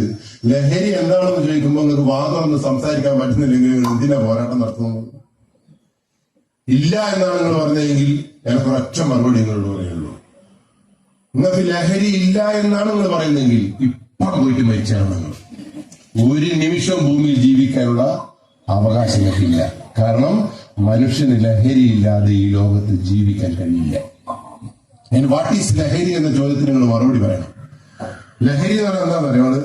ലഹരി എന്താണെന്ന് ചോദിക്കുമ്പോൾ നിങ്ങൾക്ക് വാദം ഒന്ന് സംസാരിക്കാൻ പറ്റുന്നില്ലെങ്കിൽ എന്തിനാ പോരാട്ടം നടത്തുന്നത്? ഇല്ല എന്നാണ് നിങ്ങൾ പറഞ്ഞതെങ്കിൽ എനിക്ക് ഒരൊറ്റ മറുപടി നിങ്ങളോട് പറയുള്ളൂ നിങ്ങൾക്ക് ലഹരി ഇല്ല എന്നാണ് നിങ്ങൾ പറയുന്നതെങ്കിൽ ഇപ്പൊ പോയിട്ട് മരിച്ചാണ് നിങ്ങൾ. ഒരു നിമിഷം ഭൂമിയിൽ ജീവിക്കാനുള്ള അവകാശം ഇല്ല കാരണം മനുഷ്യന് ലഹരി ഇല്ലാതെ ഈ ലോകത്ത് ജീവിക്കാൻ കഴിയില്ല. ഞാൻ വാട്ട് ഈസ് ലഹരി എന്ന ചോദ്യത്തിന് നിങ്ങൾ മറുപടി പറയണം. ലഹരി എന്ന് പറഞ്ഞാൽ എന്താ പറയുന്നത്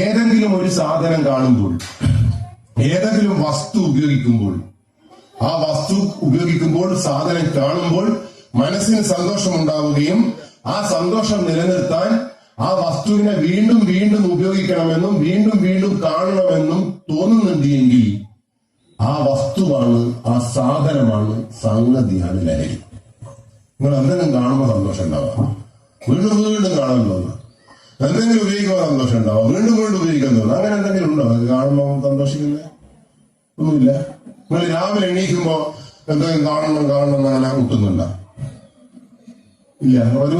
ഏതെങ്കിലും ഒരു സാധനം കാണുമ്പോൾ ഏതെങ്കിലും വസ്തു ഉപയോഗിക്കുമ്പോൾ ആ വസ്തു ഉപയോഗിക്കുമ്പോൾ സാധനം കാണുമ്പോൾ മനസ്സിന് സന്തോഷമുണ്ടാവുകയും ആ സന്തോഷം നിലനിർത്താൻ ആ വസ്തുവിനെ വീണ്ടും വീണ്ടും ഉപയോഗിക്കണമെന്നും വീണ്ടും വീണ്ടും കാണണമെന്നും തോന്നുന്നുണ്ട് എങ്കിൽ ആ വസ്തുവാണ് ആ സാധനമാണ് സംഗതിയാണ് ലഹരി. നിങ്ങൾ എന്തെങ്കിലും കാണുമ്പോൾ സന്തോഷം ഉണ്ടാവുക. വീണ്ടും വീണ്ടും കാണാൻ തോന്നുക. എന്തെങ്കിലും ഉപയോഗിക്കുമ്പോൾ സന്തോഷം ഉണ്ടാവുക. വീണ്ടും വീണ്ടും ഉപയോഗിക്കാൻ തോന്നുക. അങ്ങനെ എന്തെങ്കിലും ഉണ്ടോ? അത് കാണുമ്പോൾ സന്തോഷിക്കുന്നത് ഒന്നുമില്ല. നിങ്ങൾ രാവിലെ എണീക്കുമ്പോൾ എന്തെങ്കിലും കാണണം കാണണം അങ്ങനെ മുട്ടുന്നുണ്ട? ഇല്ല ഒരു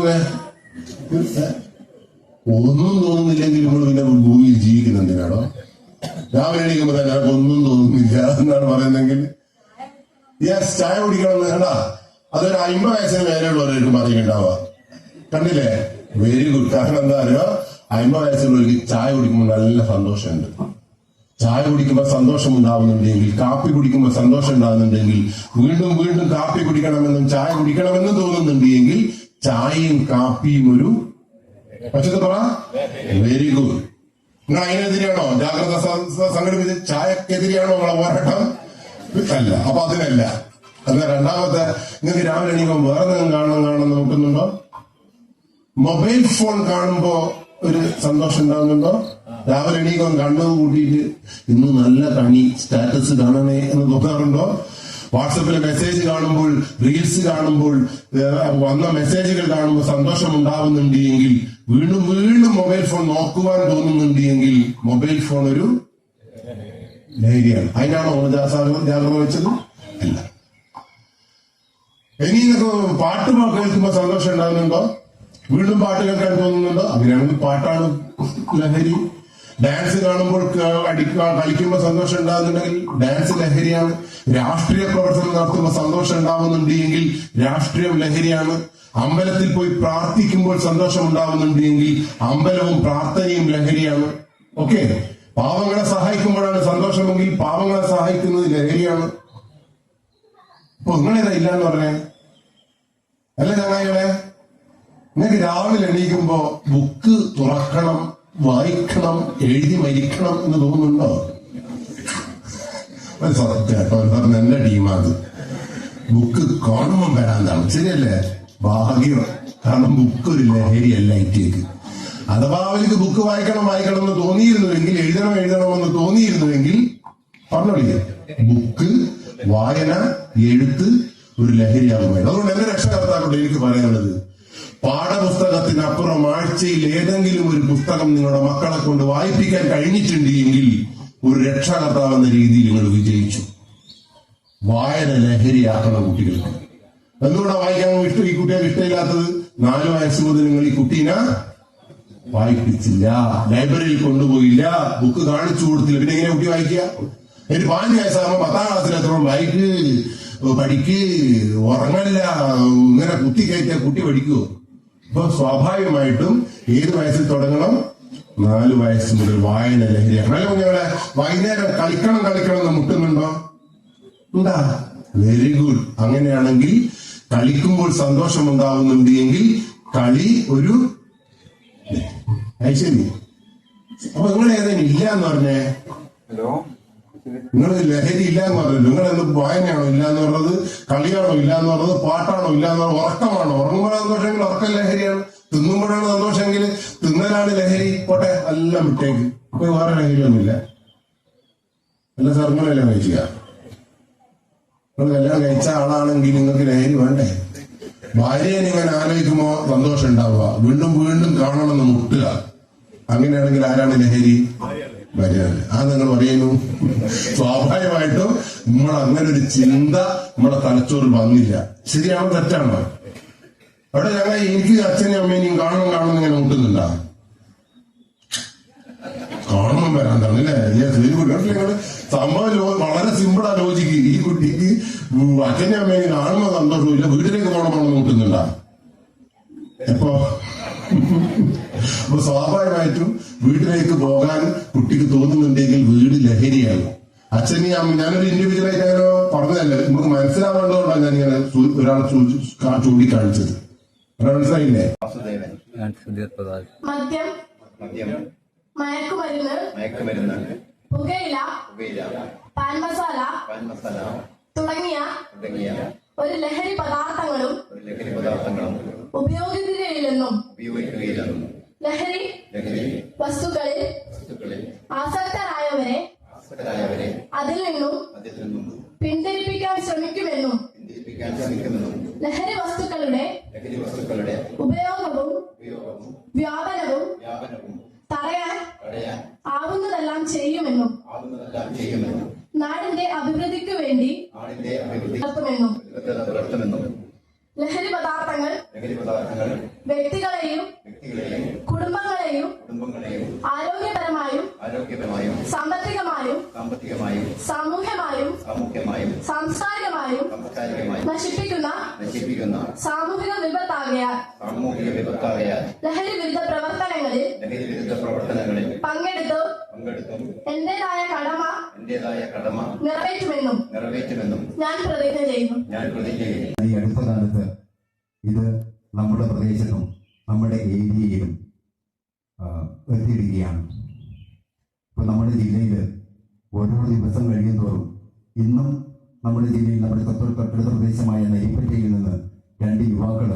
ഒന്നും തോന്നുന്നില്ലെങ്കിൽ നമ്മൾ പിന്നെ ഭൂമിയിൽ ജീവിക്കുന്ന എന്തിനാണോ? രാവിലെ എണീക്കുമ്പോ തന്നെ ഒന്നും തോന്നുന്നില്ല എന്നാണ് പറയുന്നെങ്കിൽ യെസ് ചായ കുടിക്കണം വേണ്ട അതൊരു അമ്പത് വയസ്സിന് മേലെയുള്ളവരായിരിക്കും പറയുന്നുണ്ടാവുക കണ്ടില്ലേ? വെരി ഗുഡ് കാരണം എന്താ അറിയോ? അമ്പത് വയസ്സുള്ളവർക്ക് ചായ കുടിക്കുമ്പോൾ നല്ല സന്തോഷമുണ്ട്. ചായ കുടിക്കുമ്പോൾ സന്തോഷം ഉണ്ടാവുന്നുണ്ടെങ്കിൽ കാപ്പി കുടിക്കുമ്പോൾ സന്തോഷം ഉണ്ടാകുന്നുണ്ടെങ്കിൽ വീണ്ടും വീണ്ടും കാപ്പി കുടിക്കണമെന്നും ചായ കുടിക്കണമെന്നും തോന്നുന്നുണ്ട് എങ്കിൽ ചായയും കാപ്പിയും ഒരു പക്ഷെ പറ വെരി ഗുഡ് നിങ്ങൾ അതിനെതിരെയാണോ ജാഗ്രത സംഘടിപ്പിച്ച് ചായക്കെതിരെയാണോ നിങ്ങളെ പോരാട്ടം? അല്ല അപ്പൊ അതിനല്ല. അല്ല രണ്ടാമത്തെ നിങ്ങൾക്ക് രാവിലെ എണീക്കുമ്പോൾ വേറെ എന്തെങ്കിലും കാണണം കാണണം നോക്കുന്നുണ്ടോ? മൊബൈൽ ഫോൺ കാണുമ്പോ ഒരു സന്തോഷം ഉണ്ടാകുന്നുണ്ടോ? രാവിലെ എണീക്കുമ്പോൾ കണ്ണു കൂട്ടിയിട്ട് ഇന്ന് നല്ല കണി സ്റ്റാറ്റസ് കാണണേ എന്ന് തോന്നാറുണ്ടോ വാട്സപ്പിൽ മെസ്സേജ് കാണുമ്പോൾ റീൽസ് കാണുമ്പോൾ വന്ന മെസ്സേജുകൾ കാണുമ്പോൾ സന്തോഷം ഉണ്ടാവുന്നുണ്ട് എങ്കിൽ വീണ്ടും വീണ്ടും മൊബൈൽ ഫോൺ നോക്കുവാൻ തോന്നുന്നുണ്ട് എങ്കിൽ മൊബൈൽ ഫോൺ ഒരു ലഹരിയാണ് അതിനാണോ ജാഗ്രത വെച്ചത്? അല്ല. ഇനി പാട്ട് കേൾക്കുമ്പോ സന്തോഷം ഉണ്ടാകുന്നുണ്ടോ? വീണ്ടും പാട്ട് കേൾക്കാൻ തോന്നുന്നുണ്ടോ? അങ്ങനെയാണെങ്കിൽ പാട്ടാണ് ലഹരി. ഡാൻസ് കാണുമ്പോൾ അടിക്കാൻ കളിക്കുമ്പോൾ സന്തോഷം ഉണ്ടാകുന്നുണ്ടെങ്കിൽ ഡാൻസ് ലഹരിയാണ്. രാഷ്ട്രീയ പ്രവർത്തനം നടത്തുമ്പോൾ സന്തോഷം ഉണ്ടാവുന്നുണ്ട് എങ്കിൽ രാഷ്ട്രീയം ലഹരിയാണ്. അമ്പലത്തിൽ പോയി പ്രാർത്ഥിക്കുമ്പോൾ സന്തോഷം ഉണ്ടാവുന്നുണ്ട് എങ്കിൽ അമ്പലവും പ്രാർത്ഥനയും ലഹരിയാണ്. ഓക്കെ പാവങ്ങളെ സഹായിക്കുമ്പോഴാണ് സന്തോഷമെങ്കിൽ പാവങ്ങളെ സഹായിക്കുന്നത് ലഹരിയാണ്. അപ്പൊ ഇല്ല എന്ന് പറഞ്ഞേ? അല്ല ചങ്ങായികളെ? നിങ്ങൾക്ക് രാവിലെ എണീക്കുമ്പോ ബുക്ക് തുറക്കണം. വായിക്കണം എഴുതി മരിക്കണം എന്ന് തോന്നുന്നുണ്ടോ? നല്ല ടീമാണ് ബുക്ക് കാണുമ്പോൾ വരാന്താണ് ശരിയല്ലേ? ഭാഗ്യം. കാരണം ബുക്ക് ഒരു ലഹരിയല്ല ഇറ്റേക്ക് അഥവാ അവർക്ക് ബുക്ക് വായിക്കണം വായിക്കണം എന്ന് തോന്നിയിരുന്നുവെങ്കിൽ എഴുതണം എഴുതണമെന്ന് തോന്നിയിരുന്നുവെങ്കിൽ പറഞ്ഞോളില്ലേ ബുക്ക് വായന എഴുത്ത് ഒരു ലഹരിയാകുമായിരുന്നു. അതുകൊണ്ട് എന്റെ രക്ഷകർത്താക്കളുടെ എനിക്ക് പറയാനുള്ളത് പാഠപുസ്തകത്തിനപ്പുറം ആഴ്ചയിൽ ഏതെങ്കിലും ഒരു പുസ്തകം നിങ്ങളുടെ മക്കളെ കൊണ്ട് വായിപ്പിക്കാൻ കഴിഞ്ഞിട്ടുണ്ട് എങ്കിൽ ഒരു രക്ഷാകർത്താവെന്ന രീതിയിൽ നിങ്ങൾ വിജയിച്ചു. വായന ലഹരിയാക്കണം കുട്ടികൾക്ക്. എന്തുകൊണ്ടാണ് വായിക്കാൻ ഇഷ്ടം? ഈ കുട്ടികൾക്ക് ഇഷ്ടമില്ലാത്തത്? നാല് വയസ്സ് മുതൽ നിങ്ങൾ ഈ കുട്ടീനെ വായിപ്പിച്ചില്ല. ലൈബ്രറിയിൽ കൊണ്ടുപോയില്ല. ബുക്ക് കാണിച്ചു കൊടുത്തില്ല. പിന്നെ എങ്ങനെ കുട്ടി വായിക്കുക? ഒരു പാഞ്ച് വയസ്സാകുമ്പോ പത്താം ക്ലാസ്സിലെത്തോളം വായിക്ക് പഠിക്ക് ഉറങ്ങല്ല. ഇങ്ങനെ കുത്തി കയറ്റ കുട്ടി പഠിക്കുവോ? അപ്പൊ സ്വാഭാവികമായിട്ടും ഏത് വയസ്സിൽ തുടങ്ങണം? നാല് വയസ്സ് മുതൽ വായന ലഹരിയാണ്. അല്ലെ കുഞ്ഞുങ്ങളെ വൈകുന്നേരം കളിക്കണം കളിക്കണം എന്ന് മുട്ടുന്നുണ്ടോ? ഉണ്ടാ? വെരി ഗുഡ് അങ്ങനെയാണെങ്കിൽ കളിക്കുമ്പോൾ സന്തോഷം ഉണ്ടാവുന്നുണ്ട് എങ്കിൽ കളി ഒരു ശരി. അപ്പൊ നിങ്ങൾ ഏതെങ്കിലും ഇല്ല എന്ന് പറഞ്ഞേ? ഹലോ? നിങ്ങൾ ലഹരി ഇല്ല എന്ന് പറഞ്ഞു നിങ്ങൾ എന്ത് വായനയാണോ ഇല്ല എന്ന് പറഞ്ഞത്? കളിയാണോ ഇല്ല എന്ന് പറഞ്ഞത്? പാട്ടാണോ ഇല്ല എന്ന് പറഞ്ഞത്? ഉറക്കമാണോ? ഉറങ്ങുമ്പോഴാണ് സന്തോഷമെങ്കിൽ ഉറക്കം ലഹരിയാണ്. തിന്നുമ്പോഴാണ് സന്തോഷമെങ്കിൽ തിന്നലാണ് ലഹരി. പോട്ടെ എല്ലാം വിട്ടേക്ക്. ഇപ്പൊ വേറെ ലഹരിയൊന്നുമില്ല. എല്ലാ സർങ്ങളെല്ലാം കഴിക്കുക നിങ്ങൾ കല്യാണം കഴിച്ച ആളാണെങ്കിൽ നിങ്ങൾക്ക് ലഹരി വേണ്ടേ? ഭാര്യയെ നിങ്ങൾ ആലോചിക്കുമ്പോ സന്തോഷം ഉണ്ടാവുക വീണ്ടും വീണ്ടും കാണണമെന്ന് മുട്ടുക. അങ്ങനെയാണെങ്കിൽ ആരാണ് ലഹരി? ഭാര്യയാണ് ആ നിങ്ങൾ പറയുന്നു. സ്വാഭാവികമായിട്ടും നമ്മൾ അങ്ങനെ ഒരു ചിന്ത നമ്മുടെ തലച്ചോറിൽ വന്നില്ല. ശരിയാണോ തെറ്റാണോ? അവിടെ ഞങ്ങൾ എനിക്ക് അച്ഛനെയും അമ്മേനെയും കാണണം കാണണം ഇങ്ങനെ കൂട്ടുന്നില്ല കാണണം വരാന്താണ് അല്ലേ? വെരി സംഭവം വളരെ സിമ്പിളാ ലോജിക്ക് ഈ കുട്ടിക്ക് അച്ഛനെയും അമ്മേനെയും കാണുമ്പോൾ സന്തോഷമില്ല. വീട്ടിലേക്ക് പോകണം കൂട്ടുന്നില്ല എപ്പോ? അപ്പൊ സ്വാഭാവികമായിട്ടും വീട്ടിലേക്ക് പോകാൻ കുട്ടിക്ക് തോന്നുന്നുണ്ടെങ്കിൽ വീട് ലഹരിയാകും. അച്ഛനെയും അമ്മ ഞാനൊരു ഇൻഡിവിജ്വലായിട്ട് അങ്ങനെ പറഞ്ഞതല്ല നമുക്ക് മനസ്സിലാവേണ്ടതുകൊണ്ടാണ് ഞാനിങ്ങനെ ഒരാൾ ചൂണ്ടിക്കാണിച്ചത്. മനസ്സിലായില്ലേ? വാസുദേവൻ. ഞാൻ സുധീർ പ്രസാദ് മദ്യം. മദ്യം. മയക്കുമരുന്ന്. മയക്കുമരുന്ന്. പുകയില. പുകയില. പാൻ മസാല പാൻ മസാല തുടങ്ങിയ തുടങ്ങിയ ഒരു ലഹരി പദാർത്ഥങ്ങളും ഒരു ലഹരി പദാർത്ഥങ്ങളും ഉപയോഗിക്കുകയില്ലെന്നും ഉപയോഗിക്കുകയില്ലെന്നും ലഹരി വസ്തുക്കളിൽ ആസക്തരായവരെ അതിൽ നിന്നും പിന്തിരിപ്പിക്കാൻ ശ്രമിക്കുമെന്നും ലഹരി വസ്തുക്കളുടെ ഉപയോഗവും വ്യാപനവും തടയാൻ ആവുന്നതെല്ലാം ചെയ്യുമെന്നും നാടിന്റെ അഭിവൃദ്ധിക്ക് വേണ്ടി നടത്തുമെന്നും ലഹരി പദാർത്ഥങ്ങൾ വ്യക്തികളെയും കുടുംബങ്ങളെയും കുടുംബങ്ങളെയും ആരോഗ്യപരമായും സാമ്പത്തികമായും സാമ്പത്തികമായും സാമൂഹ്യമായും സാമൂഹ്യമായും സാംസ്കാരികമായും സാംസ്കാരികമായും നശിപ്പിക്കുന്ന നശിപ്പിക്കുന്ന സാമൂഹിക വിപത്താകയാൽ സാമൂഹിക വിപത്താകയാൽ ലഹരി വിരുദ്ധ പ്രവർത്തനങ്ങളിൽ ലഹരി വിരുദ്ധ പ്രവർത്തനങ്ങളിൽ പങ്കെടുത്തു പങ്കെടുത്തും എന്റേതായ കടമ എന്റേതായ കടമ നിറവേറ്റുമെന്നും നിറവേറ്റുമെന്നും ഞാൻ പ്രതിജ്ഞ ചെയ്യുന്നു. ഞാൻ പ്രതിജ്ഞ ചെയ്യുന്നു. ഈ അടുത്ത കാലത്ത് ഇത് നമ്മുടെ പ്രദേശത്തും നമ്മുടെ ഏരിയയിലും എത്തിയിരിക്കുകയാണ് ഇപ്പൊ നമ്മുടെ ജില്ലയിൽ ഓരോ ദിവസം കഴിയും തോറും ഇന്നും നമ്മുടെ ജില്ലയിൽ നമ്മുടെ തൊട്ട് തൊട്ടടുത്ത പ്രദേശമായ നെയ്പ്പറ്റയിൽ നിന്ന് രണ്ട് യുവാക്കൾ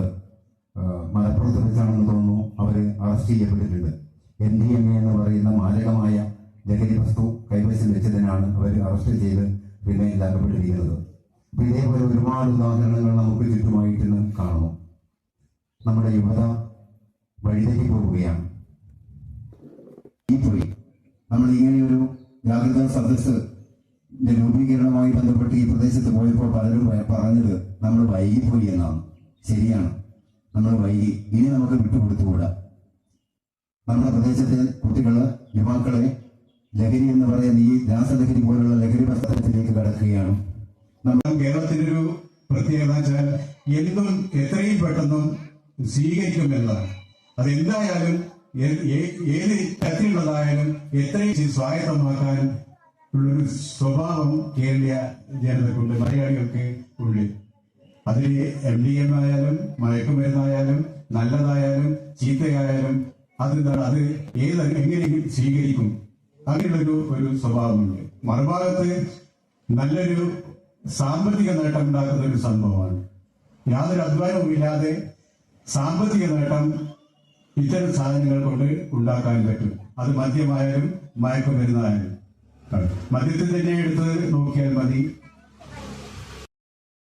മലപ്പുറത്ത് വെച്ചാണെന്ന് തോന്നുന്നു അവർ അറസ്റ്റ് ചെയ്യപ്പെട്ടിട്ടുണ്ട്. എൻ ഡി എം എ എന്ന് പറയുന്ന മാരകമായ ലഹരി വസ്തു കൈവശം വെച്ചതിനാണ് അവർ അറസ്റ്റ് ചെയ്ത് പിന്നെ ഇതാക്കപ്പെട്ടിരിക്കുന്നത് അപ്പൊ ഇതേപോലെ ഒരുപാട് ഉദാഹരണങ്ങൾ നമുക്ക് ചുറ്റുമായിട്ട് കാണാം കാണുന്നു. നമ്മുടെ യുവത വഴിതെറ്റി പോവുകയാണ്. നമ്മൾ ഇങ്ങനെയൊരു ജാഗ്രതാ സദസ്സ് ന്റെ രൂപീകരണവുമായി ബന്ധപ്പെട്ട് ഈ പ്രദേശത്ത് പോയപ്പോൾ പലരും പറഞ്ഞത് നമ്മൾ വൈകിപ്പോയി എന്നാണ്. ശരിയാണ്. നമ്മൾ വൈകി. ഇനി നമുക്ക് വിട്ടുകൊടുത്തുകൂടാ. നമ്മുടെ പ്രദേശത്തെ കുട്ടികൾ യുവാക്കളെ ലഹരി എന്ന് പറയുന്ന ഈ രാസലഹരി പോലുള്ള ലഹരി പ്രസ്ഥാനത്തിലേക്ക് കടക്കുകയാണ്. നമ്മൾ കേരളത്തിനൊരു പ്രത്യേകത വെച്ചാൽ എന്തും എത്രയും പെട്ടെന്നും സ്വീകരിക്കുമെന്നാണ് അതെന്തായാലും ഏത് തരത്തിലുള്ളതായാലും എത്രയും സ്വായത്തമാക്കാൻ ഉള്ളൊരു സ്വഭാവം കേരളീയ ജനതക്കുണ്ട് മലയാളികൾക്ക് ഉണ്ട്. അതിൽ എം ഡി എം ആയാലും മയക്കുമരുന്നായാലും നല്ലതായാലും ചീത്തയായാലും അതെന്താണ് അത് ഏത് എങ്ങനെയെങ്കിലും സ്വീകരിക്കും. അങ്ങനെയുള്ളൊരു ഒരു സ്വഭാവമുണ്ട്. മറുഭാഗത്ത് നല്ലൊരു സാമ്പത്തിക നേട്ടം ഉണ്ടാക്കുന്ന ഒരു സംഭവമാണ്. യാതൊരു അധ്വാനവും ഇല്ലാതെ സാമ്പത്തിക നേട്ടം ഇത്തരം സാധനങ്ങൾ കൊണ്ട് ഉണ്ടാക്കാൻ പറ്റും. അത് മദ്യമായാലും മയക്കുമരുന്നായാലും. മദ്യത്തിൽ തന്നെ എടുത്ത് നോക്കിയാൽ മതി.